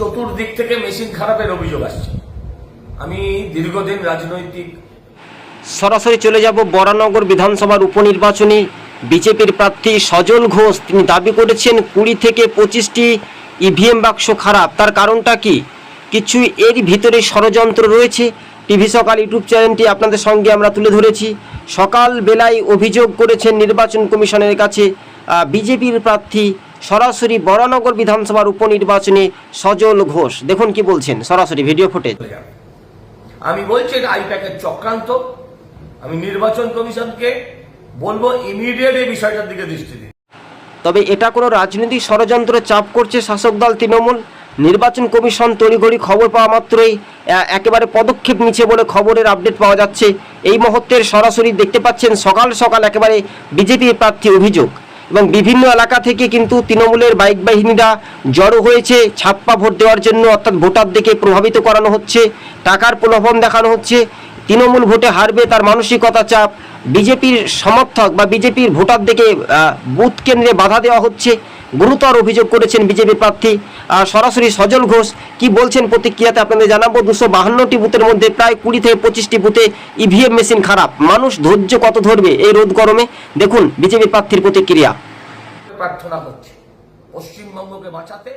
চতুর্দিক থেকে মেশিন খারাপের অভিযোগ আসছে। আমি দীর্ঘদিন রাজনৈতিক সরাসরি চলে যাব বরানগর বিধানসভার উপনির্বাচনে বিজেপির প্রার্থী সজল ঘোষ। তিনি দাবি করেছেন কুড়ি থেকে পঁচিশটি ইভিএম বাক্স খারাপ। তার কারণটা কি? কিছু এর ভিতরে ষড়যন্ত্র রয়েছে। টিভি সকাল ইউটিউব চ্যানেলটি আপনাদের সঙ্গে আমরা তুলে ধরেছি। সকাল বেলায় অভিযোগ করেছেন নির্বাচন কমিশনের কাছে বিজেপির প্রার্থী সরাসরি বরানগর বিধানসভার উপনির্বাচনে সজল ঘোষ। দেখুন কি বলছেন সরাসরি ভিডিও ফুটেজ। আমি বলছি এটা আইপ্যাকের চক্রান্ত। আমি নির্বাচন কমিশনকে বলব ইমিডিয়েট এই বিষয়টার দিকে দৃষ্টি দিন। তবে এটা কোনো রাজনৈতিক ষড়যন্ত্র চাপ করছে শাসক দল তৃণমূল। নির্বাচন কমিশন তড়িঘড়ি খবর পাওয়া মাত্রই একেবারে পদক্ষেপ নিচ্ছে বলে খবরের আপডেট পাওয়া যাচ্ছে। এই মুহূর্তের সরাসরি দেখতে পাচ্ছেন সকাল সকাল একেবারে বিজেপির প্রার্থী অভিযোগ। এবং বিভিন্ন এলাকা থেকে কিন্তু তৃণমূলের বাইক বাহিনীরা জড়ো হয়েছে ছাপ্পা ভোট দেওয়ার জন্য, অর্থাৎ ভোটারদেরকে প্রভাবিত করানো হচ্ছে, টাকার প্রলোভন দেখানো হচ্ছে। তৃণমূল ভোটে হারবে তার মানসিকতা চাপ। বিজেপির সমর্থক বা বিজেপির ভোটারদেরকে বুথ কেন্দ্রে বাধা দেওয়া হচ্ছে। গুরুতর অভিযোগ করেছেন বিজেপি প্রার্থী সরাসরি সজল ঘোষ। কি বলছেন প্রতিক্রিয়াতে আপনাদের জানাব, দুশো বাহান্নটি বুথের মধ্যে প্রায় কুড়ি থেকে পঁচিশটি বুথে ইভিএম মেশিন খারাপ। মানুষ ধৈর্য কত ধরবে এই রোদ গরমে? দেখুন বিজেপি প্রার্থীর প্রতিক্রিয়া। প্রার্থনা করছি। পশ্চিমবঙ্গকে বাঁচাতে